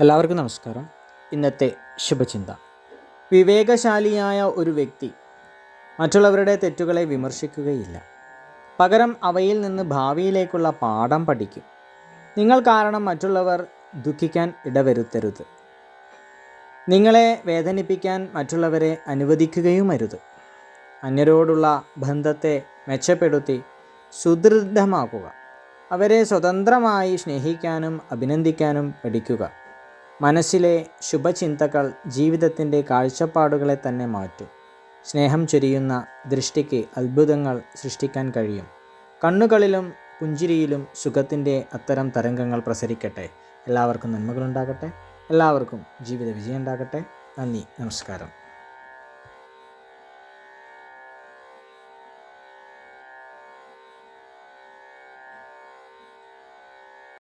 എല്ലാവർക്കും നമസ്കാരം. ഇന്നത്തെ ശുഭചിന്ത. വിവേകശാലിയായ ഒരു വ്യക്തി മറ്റുള്ളവരുടെ തെറ്റുകളെ വിമർശിക്കുകയില്ല. പകരം അവയിൽ നിന്ന് ഭാവിയിലേക്കുള്ള പാഠം പഠിക്കും. നിങ്ങൾ കാരണം മറ്റുള്ളവർ ദുഃഖിക്കാൻ ഇടവരുത്തരുത്. നിങ്ങളെ വേദനിപ്പിക്കാൻ മറ്റുള്ളവരെ അനുവദിക്കുകയുമരുത്. അന്യരോടുള്ള ബന്ധത്തെ മെച്ചപ്പെടുത്തി സുദൃഢമാക്കുക. അവരെ സ്വതന്ത്രമായി സ്നേഹിക്കാനും അഭിനന്ദിക്കാനും പഠിക്കുക. മനസ്സിലെ ശുഭചിന്തകൾ ജീവിതത്തിന്റെ കാഴ്ചപ്പാടുകളെ തന്നെ മാറ്റും. സ്നേഹം ചൊരിയുന്ന ദൃഷ്ടിക്ക് അത്ഭുതങ്ങൾ സൃഷ്ടിക്കാൻ കഴിയും. കണ്ണുകളിലും പുഞ്ചിരിയിലും സുഖത്തിന്റെ അത്തരം തരംഗങ്ങൾ പ്രസരിക്കട്ടെ. എല്ലാവർക്കും നന്മകളുണ്ടാകട്ടെ. എല്ലാവർക്കും ജീവിത വിജയം ഉണ്ടാകട്ടെ നന്ദി. നമസ്കാരം.